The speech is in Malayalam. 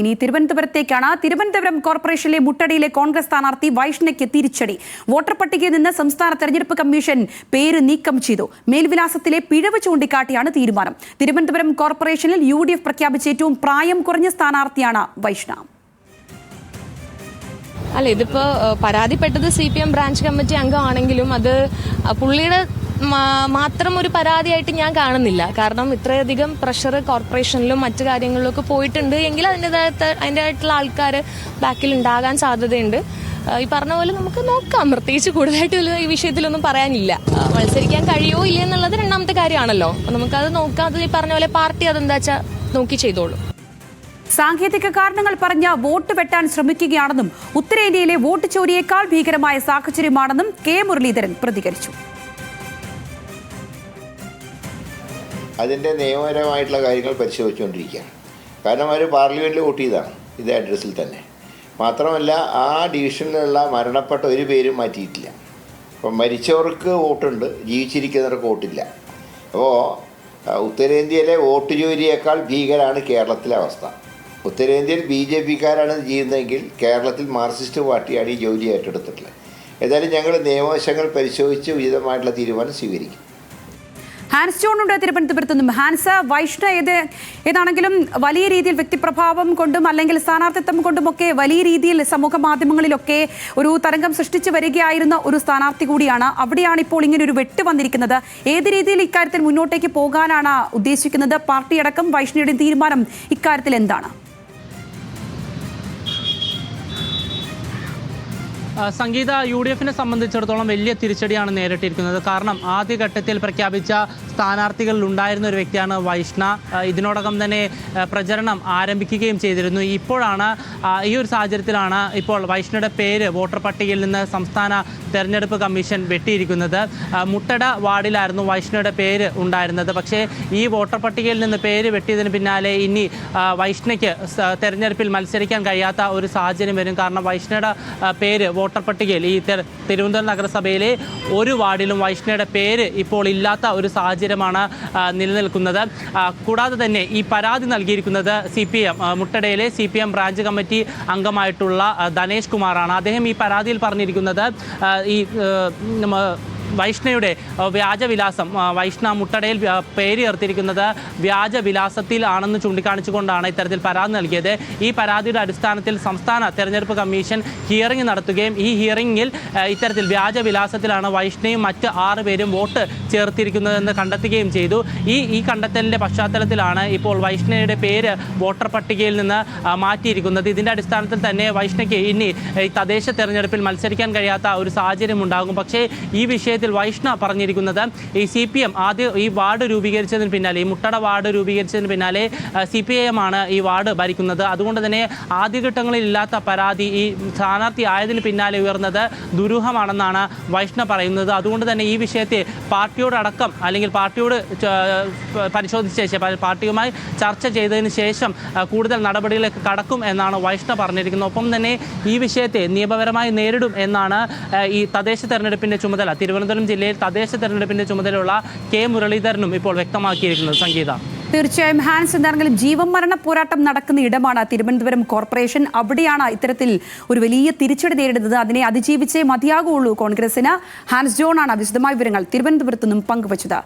ഇനി തിരുവനന്തപുരത്തേക്കാണ്. തിരുവനന്തപുരം കോർപ്പറേഷനിലെ മുട്ടടിയിലെ കോൺഗ്രസ് സ്ഥാനാർത്ഥി വൈഷ്ണയ്ക്ക് തിരിച്ചടി. വോട്ടർ പട്ടികയിൽ നിന്ന് സംസ്ഥാന തെരഞ്ഞെടുപ്പ് കമ്മീഷൻ പേര് നീക്കം ചെയ്തു. മേൽവിലാസത്തിലെ പിഴവ് ചൂണ്ടിക്കാട്ടിയാണ് തീരുമാനം. തിരുവനന്തപുരം കോർപ്പറേഷനിൽ യു ഡി എഫ് പ്രഖ്യാപിച്ച ഏറ്റവും പ്രായം കുറഞ്ഞ സ്ഥാനാർത്ഥിയാണ് വൈഷ്ണ. അല്ല ഇതിപ്പോ പരാതിപ്പെട്ടത് C P M branch committee അംഗമാണെങ്കിലും അത് പുള്ളിയുടെ മാത്രം ഒരു പരാതിയായിട്ട് ഞാൻ കാണുന്നില്ല. കാരണം ഇത്രയധികം പ്രഷർ കോർപ്പറേഷനിലും മറ്റു കാര്യങ്ങളിലും ഒക്കെ പോയിട്ടുണ്ട്. എങ്കിൽ അതിന്റെതായ അതിന്റെതായിട്ടുള്ള ആൾക്കാർ ബാക്കിൽ ഉണ്ടാകാൻ സാധ്യതയുണ്ട്. ഈ പറഞ്ഞ പോലെ നമുക്ക് നോക്കാം. പ്രത്യേകിച്ച് കൂടുതലായിട്ട് ഈ വിഷയത്തിലൊന്നും പറയാനില്ല. മത്സരിക്കാൻ കഴിയുമോ ഇല്ല എന്നുള്ളത് രണ്ടാമത്തെ കാര്യമാണല്ലോ. അപ്പൊ നമുക്കത് നോക്കാം. അത് ഈ പറഞ്ഞ പോലെ പാർട്ടി അതെന്താ വെച്ചാൽ നോക്കി ചെയ്തോളൂ. സാങ്കേതിക കാരണങ്ങൾ പറഞ്ഞ വോട്ട് വെട്ടാൻ ശ്രമിക്കുകയാണെന്നും ഉത്തരേന്ത്യയിലെ വോട്ട് ചോരിയേക്കാൾ ഭീകരമായ സാഹചര്യമാണെന്നും കെ മുരളീധരൻ പ്രതികരിച്ചു. അതിന്റെ നിയമപരമായിട്ടുള്ള കാര്യങ്ങൾ പരിശോധിച്ചുകൊണ്ടിരിക്കുകയാണ്. കാരണം അവർ പാർലമെന്റിൽ വോട്ട് ചെയ്തതാണ് ഇതേ അഡ്രസ്സിൽ തന്നെ. മാത്രമല്ല ആ ഡിവിഷനിലുള്ള മരണപ്പെട്ട ഒരു പേരും മാറ്റിയിട്ടില്ല. അപ്പം മരിച്ചവർക്ക് വോട്ടുണ്ട് ജീവിച്ചിരിക്കുന്നവർക്ക് വോട്ടില്ല. അപ്പോൾ ഉത്തരേന്ത്യയിലെ വോട്ട് ജോലിയേക്കാൾ ഭീകരമാണ് കേരളത്തിലെ അവസ്ഥ. ഉത്തരേന്ത്യയിൽ ബി ജെ പിക്കാരാണ് ചെയ്യുന്നതെങ്കിൽ കേരളത്തിൽ മാർക്സിസ്റ്റ് പാർട്ടിയാണ് ഈ ജോലി ഏറ്റെടുത്തിട്ടുള്ളത്. ഏതായാലും ഞങ്ങൾ നിയമവശങ്ങൾ പരിശോധിച്ച് ഉചിതമായിട്ടുള്ള തീരുമാനം സ്വീകരിക്കും. ഹാൻസ് ജോൺ ഉണ്ട് തിരുവനന്തപുരത്ത് നിന്നും. ഹാൻസ് വൈഷ്ണ ഏത് ഏതാണെങ്കിലും വലിയ രീതിയിൽ വ്യക്തിപ്രഭാവം കൊണ്ടും അല്ലെങ്കിൽ സ്ഥാനാർത്ഥിത്വം കൊണ്ടുമൊക്കെ വലിയ രീതിയിൽ സമൂഹ മാധ്യമങ്ങളിലൊക്കെ ഒരു തരംഗം സൃഷ്ടിച്ചു വരികയായിരുന്ന ഒരു സ്ഥാനാർത്ഥി കൂടിയാണ്. അവിടെയാണ് ഇപ്പോൾ ഇങ്ങനെ ഒരു വെട്ട് വന്നിരിക്കുന്നത്. ഏത് രീതിയിൽ ഇക്കാര്യത്തിൽ മുന്നോട്ടേക്ക് പോകാനാണ് ഉദ്ദേശിക്കുന്നത്? പാർട്ടിയടക്കം വൈഷ്ണയുടെ തീരുമാനം ഇക്കാര്യത്തിൽ എന്താണ്? സംഗീത യു ഡി എഫിനെ സംബന്ധിച്ചിടത്തോളം വലിയ തിരിച്ചടിയാണ് നേരിട്ടിരിക്കുന്നത്. കാരണം ആദ്യഘട്ടത്തിൽ പ്രഖ്യാപിച്ച സ്ഥാനാർത്ഥികളിൽ ഉണ്ടായിരുന്ന ഒരു വ്യക്തിയാണ് വൈഷ്ണ. ഇതിനോടകം തന്നെ പ്രചരണം ആരംഭിക്കുകയും ചെയ്തിരുന്നു. ഇപ്പോഴാണ് ഈ ഒരു സാഹചര്യത്തിലാണ് ഇപ്പോൾ വൈഷ്ണയുടെ പേര് വോട്ടർ പട്ടികയിൽ നിന്ന് സംസ്ഥാന തെരഞ്ഞെടുപ്പ് കമ്മീഷൻ വെട്ടിയിരിക്കുന്നത്. മുട്ടട വാർഡിലായിരുന്നു വൈഷ്ണയുടെ പേര് ഉണ്ടായിരുന്നത്. പക്ഷേ ഈ വോട്ടർ പട്ടികയിൽ നിന്ന് പേര് വെട്ടിയതിന് പിന്നാലെ ഇനി വൈഷ്ണയ്ക്ക് തെരഞ്ഞെടുപ്പിൽ മത്സരിക്കാൻ കഴിയാത്ത ഒരു സാഹചര്യം വരും. കാരണം വൈഷ്ണയുടെ പേര് വോട്ടർ പട്ടികയിൽ ഈ തെര- തിരുവനന്തപുരം നഗരസഭയിലെ ഒരു വാർഡിലും വൈഷ്ണയുടെ പേര് ഇപ്പോൾ ഇല്ലാത്ത ഒരു സാഹചര്യമാണ് നിലനിൽക്കുന്നത്. കൂടാതെ തന്നെ ഈ പരാതി നൽകിയിരിക്കുന്നത് C P M മുട്ടടയിലെ C P M branch committee അംഗമായിട്ടുള്ള Dhanesh കുമാറാണ്. അദ്ദേഹം ഈ പരാതിയിൽ പറഞ്ഞിരിക്കുന്നത് ഈ വൈഷ്ണയുടെ വ്യാജവിലാസം വൈഷ്ണ മുട്ടടയിൽ പേര് ചേർത്തിരിക്കുന്നത് വ്യാജവിലാസത്തിൽ ആണെന്ന് ചൂണ്ടിക്കാണിച്ചുകൊണ്ടാണ് ഇത്തരത്തിൽ പരാതി നൽകിയത്. ഈ പരാതിയുടെ അടിസ്ഥാനത്തിൽ സംസ്ഥാന തെരഞ്ഞെടുപ്പ് കമ്മീഷൻ ഹിയറിംഗ് നടത്തുകയും ഈ ഹിയറിംഗിൽ ഇത്തരത്തിൽ വ്യാജവിലാസത്തിലാണ് വൈഷ്ണയും മറ്റ് ആറ് പേരും വോട്ട് ചേർത്തിരിക്കുന്നതെന്ന് കണ്ടെത്തുകയും ചെയ്തു. ഈ ഈ കണ്ടെത്തലിന്റെ പശ്ചാത്തലത്തിലാണ് ഇപ്പോൾ വൈഷ്ണയുടെ പേര് വോട്ടർ പട്ടികയിൽ നിന്ന് മാറ്റിയിരിക്കുന്നത്. ഇതിന്റെ അടിസ്ഥാനത്തിൽ തന്നെ വൈഷ്ണയ്ക്ക് ഇനി തദ്ദേശ തെരഞ്ഞെടുപ്പിൽ മത്സരിക്കാൻ കഴിയാത്ത ഒരു സാഹചര്യം ഉണ്ടാകും പക്ഷേ ഈ വിഷയത്തിൽ വൈഷ്ണ പറഞ്ഞിരിക്കുന്നത് ഈ സി പി എം ആദ്യം ഈ വാർഡ് രൂപീകരിച്ചതിന് പിന്നാലെ ഈ മുട്ടട വാർഡ് രൂപീകരിച്ചതിന് പിന്നാലെ സി പി ഐ എം ആണ് ഈ വാർഡ് ഭരിക്കുന്നത്. അതുകൊണ്ട് തന്നെ ആദ്യഘട്ടങ്ങളിൽ ഇല്ലാത്ത പരാതി ഈ സ്ഥാനാർത്ഥി ആയതിന് പിന്നാലെ ഉയർന്നത് ദുരൂഹമാണെന്നാണ് വൈഷ്ണ പറയുന്നത്. അതുകൊണ്ട് തന്നെ ഈ വിഷയത്തെ പാർട്ടിയോടടക്കം അല്ലെങ്കിൽ പാർട്ടിയോട് പരിശോധിച്ച ശേഷം പാർട്ടിയുമായി ചർച്ച ചെയ്തതിന് ശേഷം കൂടുതൽ നടപടികളിലേക്ക് കടക്കും എന്നാണ് വൈഷ്ണ പറഞ്ഞിരിക്കുന്നത്. ഒപ്പം തന്നെ ഈ വിഷയത്തെ നിയമപരമായി നേരിടും എന്നാണ് ഈ തദ്ദേശ തെരഞ്ഞെടുപ്പിന്റെ ചുമതല തിരുവനന്തപുരം ജില്ലയിൽ തദ്ദേശ തെരഞ്ഞെടുപ്പിന്റെ ചുമതലയുള്ള കെ മുരളീധരനും ഇപ്പോൾ വ്യക്തമാക്കിയിരിക്കുന്നത്. സംഗീത. തീർച്ചയായും ഹാൻസ് എന്താണെങ്കിലും ജീവൻ മരണ പോരാട്ടം നടക്കുന്ന ഇടമാണ് തിരുവനന്തപുരം കോർപ്പറേഷൻ. അവിടെയാണ് ഇത്തരത്തിൽ ഒരു വലിയ തിരിച്ചടി നേരിടുന്നത്. അതിനെ അതിജീവിച്ചേ മതിയാകുള്ളൂ കോൺഗ്രസിന്. ഹാൻസ് ജോൺ ആണ് വിശദമായ വിവരങ്ങൾ തിരുവനന്തപുരത്ത് നിന്നും പങ്കുവച്ചത്.